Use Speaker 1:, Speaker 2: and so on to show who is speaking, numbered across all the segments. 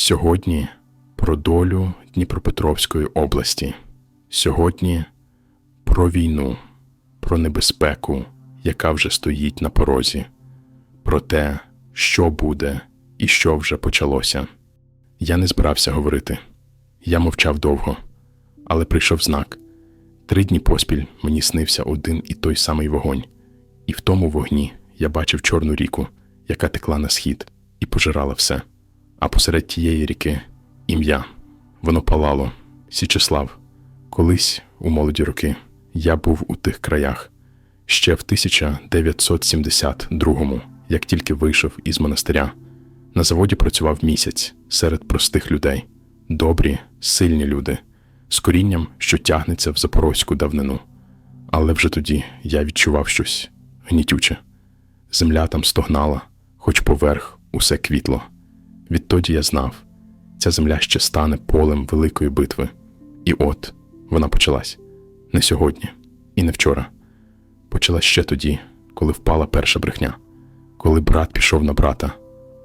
Speaker 1: Сьогодні про долю Дніпропетровської області. Сьогодні про війну, про небезпеку, яка вже стоїть на порозі, про те, що буде і що вже почалося. Я не збирався говорити. Я мовчав довго, але прийшов знак. Три дні поспіль мені снився один і той самий вогонь, і в тому вогні я бачив чорну ріку, яка текла на схід і пожирала все. А посеред тієї ріки ім'я. Воно палало, Січеслав. Колись, у молоді роки, я був у тих краях. Ще в 1972-му, як тільки вийшов із монастиря, на заводі працював місяць серед простих людей, добрі, сильні люди, з корінням, що тягнеться в запорозьку давнину. Але вже тоді я відчував щось гнітюче. Земля там стогнала, хоч поверх усе квітло. Відтоді я знав, ця земля ще стане полем великої битви. І от вона почалась не сьогодні і не вчора. Почалась ще тоді, коли впала перша брехня, коли брат пішов на брата,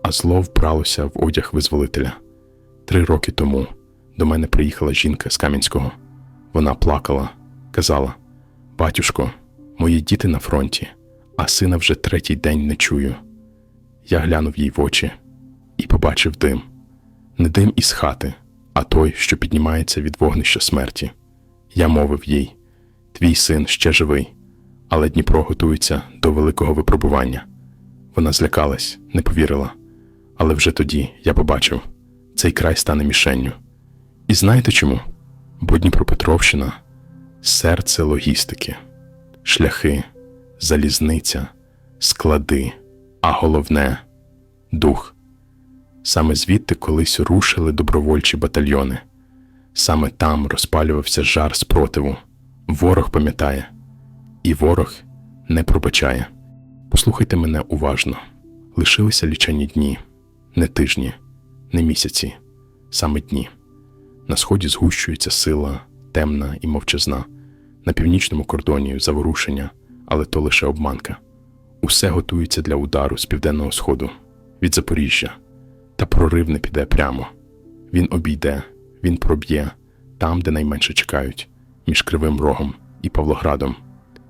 Speaker 1: а зло вбралося в одяг визволителя. Три роки тому до мене приїхала жінка з Кам'янського. Вона плакала, казала: Батюшко, мої діти на фронті, а сина вже третій день не чую. Я глянув їй в очі і побачив дим. Не дим із хати, а той, що піднімається від вогнища смерті. Я мовив їй: Твій син ще живий, але Дніпро готується до великого випробування. Вона злякалась, не повірила. Але вже тоді я побачив, цей край стане мішенню. І знаєте чому? Бо Дніпропетровщина серце логістики, шляхи, залізниця, склади, а головне дух. Саме звідти колись рушили добровольчі батальйони. Саме там розпалювався жар спротиву. Ворог пам'ятає, і ворог не пробачає. Послухайте мене уважно. Лишилися лічені дні, не тижні, не місяці, саме дні. На сході згущується сила, темна і мовчазна, на північному кордоні заворушення, але то лише обманка. Усе готується для удару з південного сходу, від Запоріжжя. Та прорив не піде прямо. Він обійде, він проб'є там, де найменше чекають, між Кривим Рогом і Павлоградом.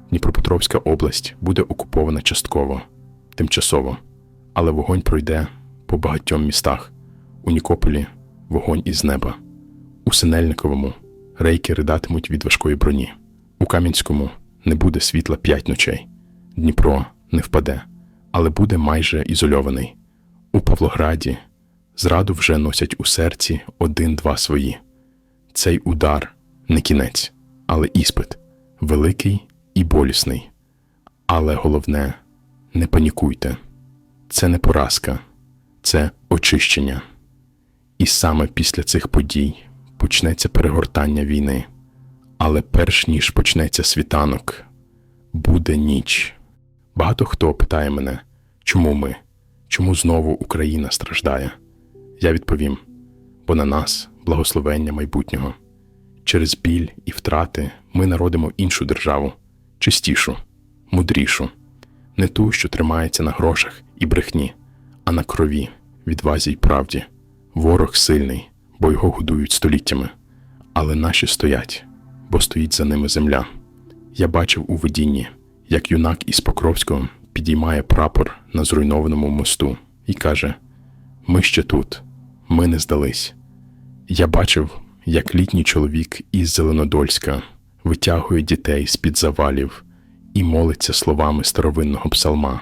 Speaker 1: Дніпропетровська область буде окупована частково, тимчасово, але вогонь пройде по багатьом містах. У Нікополі вогонь із неба, у Синельниковому рейки ридатимуть від важкої броні. У Кам'янському не буде світла п'ять ночей. Дніпро не впаде, але буде майже ізольований. У Павлограді зраду вже носять у серці один-два свої. Цей удар не кінець, але іспит великий і болісний. Але головне, не панікуйте. Це не поразка, це очищення. І саме після цих подій почнеться перегортання війни. Але перш ніж почнеться світанок, буде ніч. Багато хто питає мене, чому ми, чому знову Україна страждає? Я відповім: бо на нас благословення майбутнього. Через біль і втрати ми народимо іншу державу, чистішу, мудрішу, не ту, що тримається на грошах і брехні, а на крові, відвазі й правді. Ворог сильний, бо його годують століттями, але наші стоять, бо стоїть за ними земля. Я бачив у видінні, як юнак із Покровського підіймає прапор на зруйнованому мосту і каже: Ми ще тут, ми не здались. Я бачив, як літній чоловік із Зеленодольська витягує дітей з-під завалів і молиться словами старовинного псалма.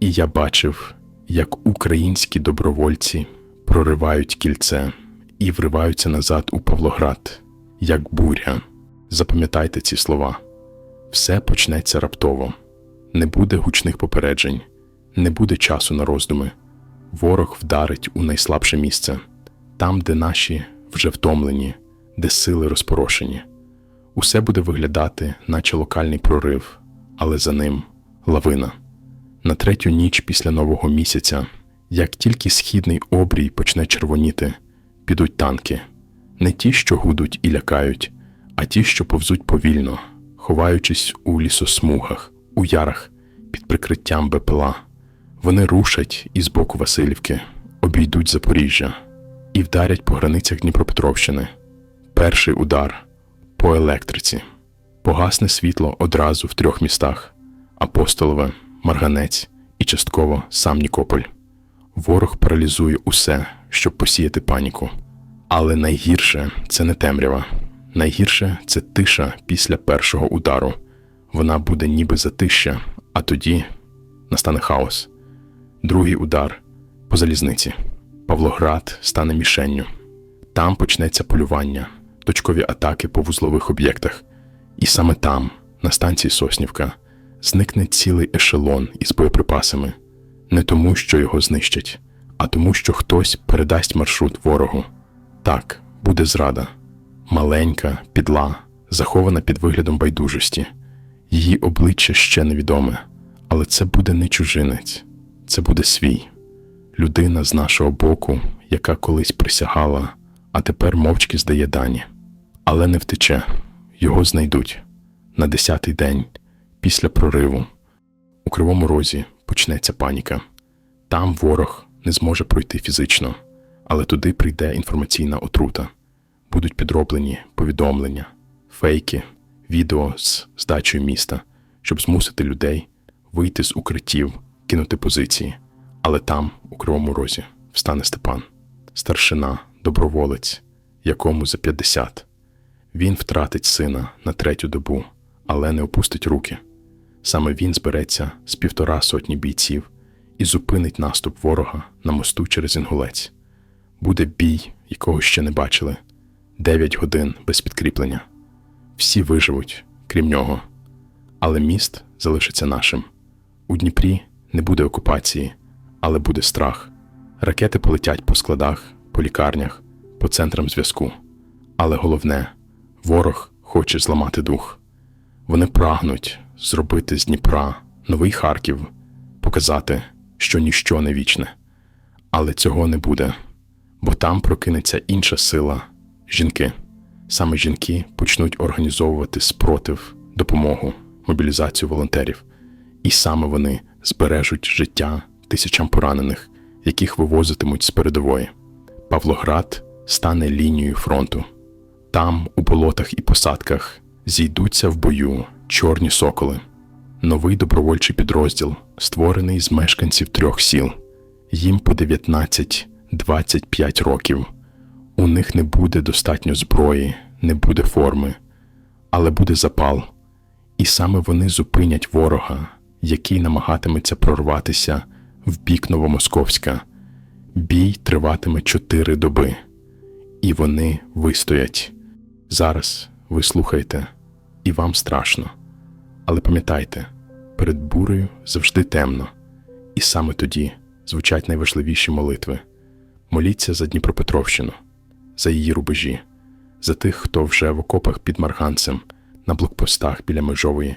Speaker 1: І я бачив, як українські добровольці проривають кільце і вриваються назад у Павлоград, як буря. Запам'ятайте ці слова. Все почнеться раптово, не буде гучних попереджень, не буде часу на роздуми. Ворог вдарить у найслабше місце, там, де наші вже втомлені, де сили розпорошені. Усе буде виглядати, наче локальний прорив, але за ним лавина. На третю ніч після нового місяця, як тільки східний обрій почне червоніти, підуть танки, не ті, що гудуть і лякають, а ті, що повзуть повільно, ховаючись у лісосмугах, у ярах під прикриттям БПЛА. Вони рушать із боку Васильівки, обійдуть Запоріжжя. І вдарять по границях Дніпропетровщини. Перший удар по електриці. Погасне світло одразу в трьох містах: Апостолове, Марганець і частково сам Нікополь. Ворог паралізує усе, щоб посіяти паніку. Але найгірше це не темрява. Найгірше це тиша після першого удару. Вона буде ніби затища, а тоді настане хаос. Другий удар по залізниці. Павлоград стане мішенню. Там почнеться полювання, точкові атаки по вузлових об'єктах. І саме там, на станції Соснівка, зникне цілий ешелон із боєприпасами. Не тому, що його знищать, а тому, що хтось передасть маршрут ворогу. Так, буде зрада. Маленька, підла, захована під виглядом байдужості. Її обличчя ще невідоме, але це буде не чужинець, це буде свій. Людина з нашого боку, яка колись присягала, а тепер мовчки здає дані. Але не втече, його знайдуть. На десятий день, після прориву, у Кривому Розі почнеться паніка. Там ворог не зможе пройти фізично, але туди прийде інформаційна отрута. Будуть підроблені повідомлення, фейки, відео з здачею міста, щоб змусити людей вийти з укриттів, кинути позиції. Але там, у Кривому Розі, встане Степан, старшина, доброволець, якому за 50. Він втратить сина на третю добу, але не опустить руки. Саме він збереться з півтора сотні бійців і зупинить наступ ворога на мосту через Інгулець. Буде бій, якого ще не бачили. Дев'ять годин без підкріплення. Всі виживуть, крім нього. Але міст залишиться нашим. У Дніпрі не буде окупації, але буде страх. Ракети полетять по складах, по лікарнях, по центрам зв'язку. Але головне, ворог хоче зламати дух. Вони прагнуть зробити з Дніпра новий Харків, показати, що ніщо не вічне. Але цього не буде, бо там прокинеться інша сила жінки. Саме жінки почнуть організовувати спротив, допомогу, мобілізацію волонтерів, і саме вони збережуть життя тисячам поранених, яких вивозитимуть з передової. Павлоград стане лінією фронту. Там, у болотах і посадках, зійдуться в бою чорні соколи, новий добровольчий підрозділ, створений з мешканців трьох сіл. Їм по 19-25 років. У них не буде достатньо зброї, не буде форми, але буде запал. І саме вони зупинять ворога, який намагатиметься прорватися в бік Новомосковська. Бій триватиме чотири доби, і вони вистоять. Зараз ви слухаєте, і вам страшно. Але пам'ятайте, перед бурею завжди темно, і саме тоді звучать найважливіші молитви. Моліться за Дніпропетровщину, за її рубежі, за тих, хто вже в окопах під Марганцем, на блокпостах біля Межової,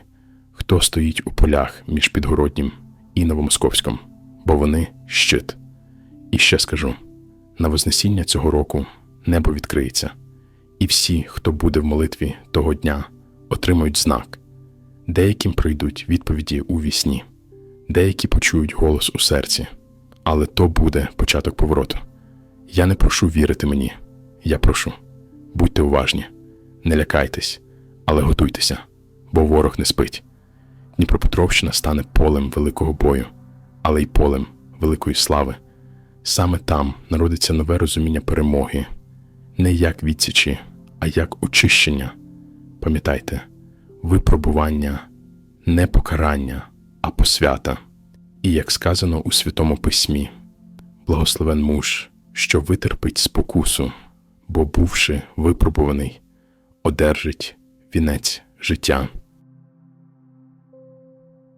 Speaker 1: хто стоїть у полях між Підгороднім і Новомосковськом, бо вони щит. І ще скажу: на Вознесіння цього року небо відкриється, і всі, хто буде в молитві того дня, отримають знак. Деяким прийдуть відповіді у вісні, деякі почують голос у серці, але то буде початок повороту. Я не прошу вірити мені, я прошу, будьте уважні, не лякайтесь, але готуйтеся, бо ворог не спить. Дніпропетровщина стане полем великого бою, але й полем великої слави. Саме там народиться нове розуміння перемоги, не як відсічі, а як очищення. Пам'ятайте, випробування не покарання, а посвята. І як сказано у Святому Письмі, благословен муж, що витерпить спокусу, бо, бувши випробуваний, одержить вінець життя.